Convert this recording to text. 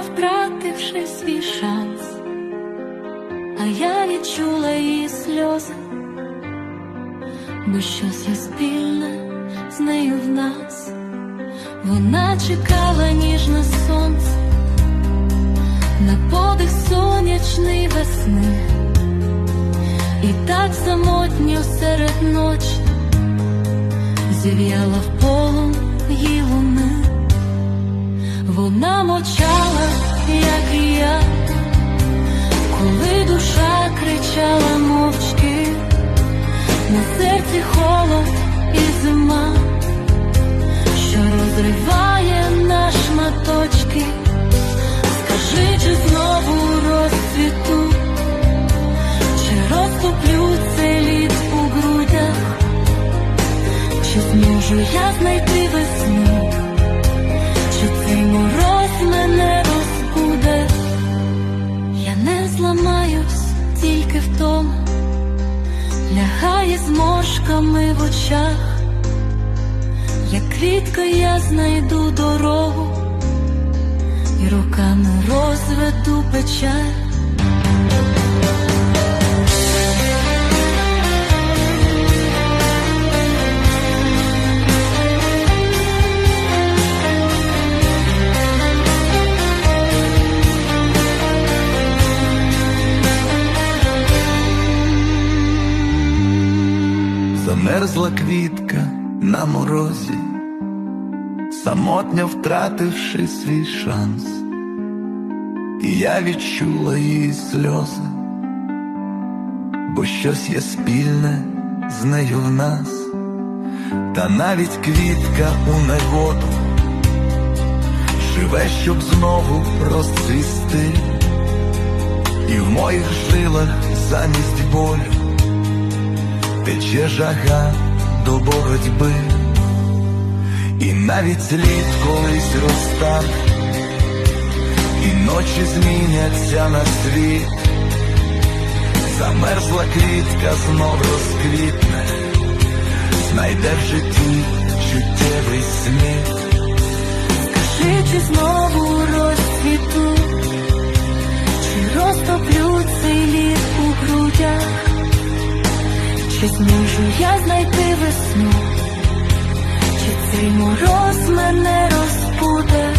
втративши свій шанс, а я відчула її сльози, бо щось є спільне з нею в нас, вона чекала ніжне сонце, на подих сонячний весни, і так самотньо серед ночі зів'яла в полі. Вона мовчала, як і я, коли душа кричала мовчки, на серці холод і зима, що розриває на шматочки. Скажи, чи знову розцвіту, чи розтоплю цей лід у грудях, чи зможу я знайти лягає з моршками в очах, як квітка я знайду дорогу і руками розведу печаль. Замерзла квітка на морозі, самотньо втративши свій шанс, і я відчула її сльози, бо щось є спільне з нею в нас, та навіть квітка у негоду живе, щоб знову розцвісти, і в моїх жилах замість болю тече жага до боротьби, і навіть слід колись розтане, і ночі зміняться на світ, замерзла квітка знов розквітне, знайде в житті чуттєвий сміх. Скажи, чи знову чи зможу я знайти весну, чи цей мороз мене розбуде,